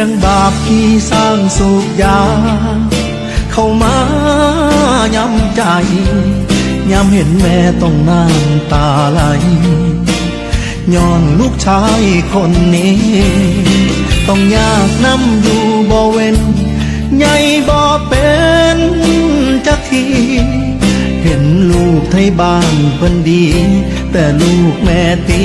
จังบาปที่สร้างสูบยา เข้ามาย้ำใจ ย้ำเห็นแม่ต้องน้ำตาไหลย้อนลูกชายคนนี้ ต้องยากน้ำอยู่บ่เว้นใหญ่บ่เป็นจักทีเห็นลูกไทยบ้านเพิ่นดี แต่ลูกแม่ตี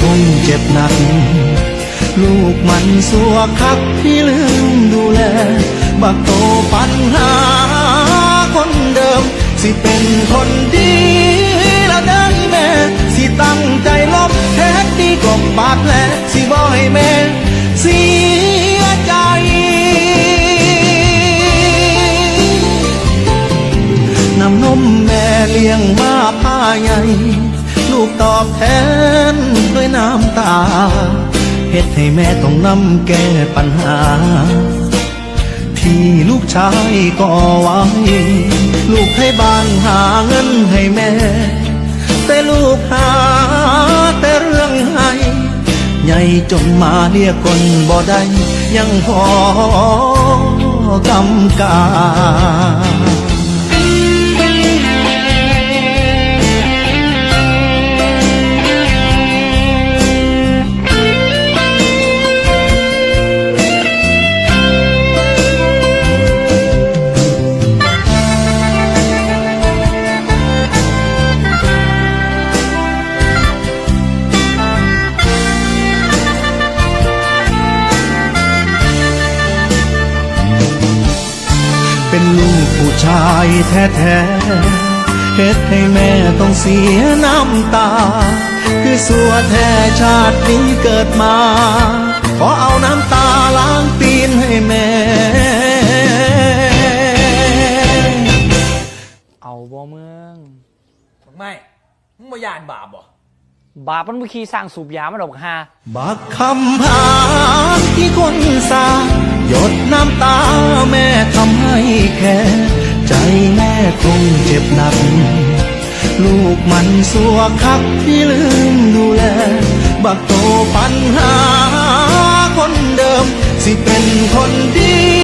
คงเจ็บหนัก ลูกมันสัวคักที่ลืมดูแล บักโตปัญหาคนเดิม สิเป็นคนดีละเด้แม่ สิตั้งใจลบแท้ดีกบบาดแผลสิบ่ให้แม่เสียใจน้ำนมแม่เลี้ยงมาผ้าใหญ่ลูกตอบแทน น้ำตาเฮ็ดให้แม่ต้องนำแก้ปัญหา ที่ลูกชายก่อไว้ ลูกให้บ้านหาเงินให้แม่ แต่ลูกหาแต่เรื่องให้ใหญ่จนมาเรียกคนบ่ได้ยังพอกำกา เป็นลูกผู้ชายแท้ๆเฮ็ดให้แม่ต้องเสียน้ำตา คือสัวแท้ชาตินี้เกิดมา ขอเอาน้ำตาล้างตีนให้แม่ เอาบ่เมือง ไม่มึงบ่ยานบาปบ่บาปมันบ่ขี่สร้างสูบยามาดอกฮาบักคำพานที่คนสาห ยดน้ำตาแม่ทำให้แค่ ใจแม่คงเจ็บหนัก ลูกมันสัวคักที่ลืมดูแล บักโตปัญหาคนเดิม สิเป็นคนดี